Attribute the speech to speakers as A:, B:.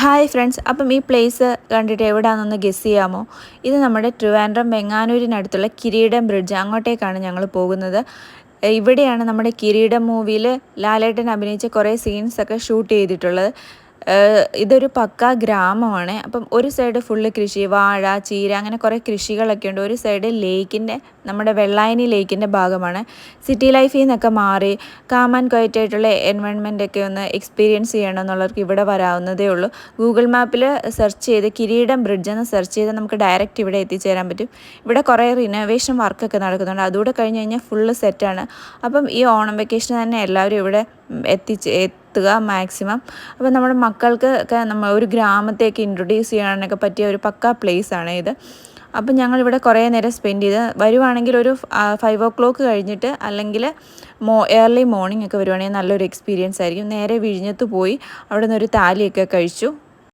A: Hi friends അപ്പം ഈ place കണ്ടിട്ട് എവിടെയാണെന്നൊന്ന് ഗസ് ചെയ്യാമോ? ഇത് നമ്മുടെ ട്രിവാൻഡ്രം വെങ്ങാനൂരിനടുത്തുള്ള കിരീടം ബ്രിഡ്ജ് അങ്ങോട്ടേക്കാണ് ഞങ്ങൾ പോകുന്നത്. ഇവിടെയാണ് നമ്മുടെ കിരീടം മൂവിയിൽ ലാലേട്ടൻ അഭിനയിച്ച കുറേ സീൻസൊക്കെ ഷൂട്ട് ചെയ്തിട്ടുള്ളത്. ഇതൊരു പക്ക ഗ്രാമമാണ്. അപ്പം ഒരു സൈഡ് ഫുള്ള് കൃഷി വാഴ ചീര അങ്ങനെ കുറേ കൃഷികളൊക്കെ ഉണ്ട്. ഒരു സൈഡ് ലേക്കിന്റെ നമ്മുടെ വെള്ളായണി ലേക്കിന്റെ ഭാഗമാണ്. സിറ്റി ലൈഫിൽ നിന്നൊക്കെ മാറി കാമൻ ക്വയറ്റായിട്ടുള്ള എൻവയോൺമെന്റ് ഒക്കെ ഒന്ന് എക്സ്പീരിയൻസ് ചെയ്യണം എന്നുള്ളവർക്ക് ഇവിടെ വരാവുന്നതേ ഉള്ളൂ. ഗൂഗിൾ മാപ്പിൽ സെർച്ച് ചെയ്ത് കിരീടം ബ്രിഡ്ജ് എന്ന് സെർച്ച് ചെയ്ത് നമുക്ക് ഡയറക്റ്റ് ഇവിടെ എത്തിച്ചേരാൻ പറ്റും. ഇവിടെ കുറേ റിനോവേഷൻ വർക്കൊക്കെ നടക്കുന്നുണ്ട്. അതുകൂടെ കഴിഞ്ഞ് കഴിഞ്ഞാൽ ഫുള്ള് സെറ്റാണ് അപ്പം ഈ ഓണം വെക്കേഷൻ തന്നെ എല്ലാവരും ഇവിടെ എത്തിച്ച് എത്തുക മാക്സിമം. അപ്പോൾ നമ്മുടെ മക്കൾക്ക് ഒക്കെ നമ്മൾ ഒരു ഗ്രാമത്തേക്ക് ഇൻട്രൊഡ്യൂസ് ചെയ്യാനൊക്കെ പറ്റിയ ഒരു പക്ക പ്ലേസ് ആണ് ഇത്. അപ്പം ഞങ്ങളിവിടെ കുറേ നേരം സ്പെൻഡ് ചെയ്ത് വരുവാണെങ്കിൽ ഒരു ഫൈവ് ഓ ക്ലോക്ക് കഴിഞ്ഞിട്ട് അല്ലെങ്കിൽ മോ ഏർലി മോർണിംഗ് ഒക്കെ വരുവാണെങ്കിൽ നല്ലൊരു എക്സ്പീരിയൻസ് ആയിരിക്കും. നേരെ വിഴിഞ്ഞത്ത് പോയി അവിടെ നിന്ന് ഒരു താലിയൊക്കെ കഴിച്ചു.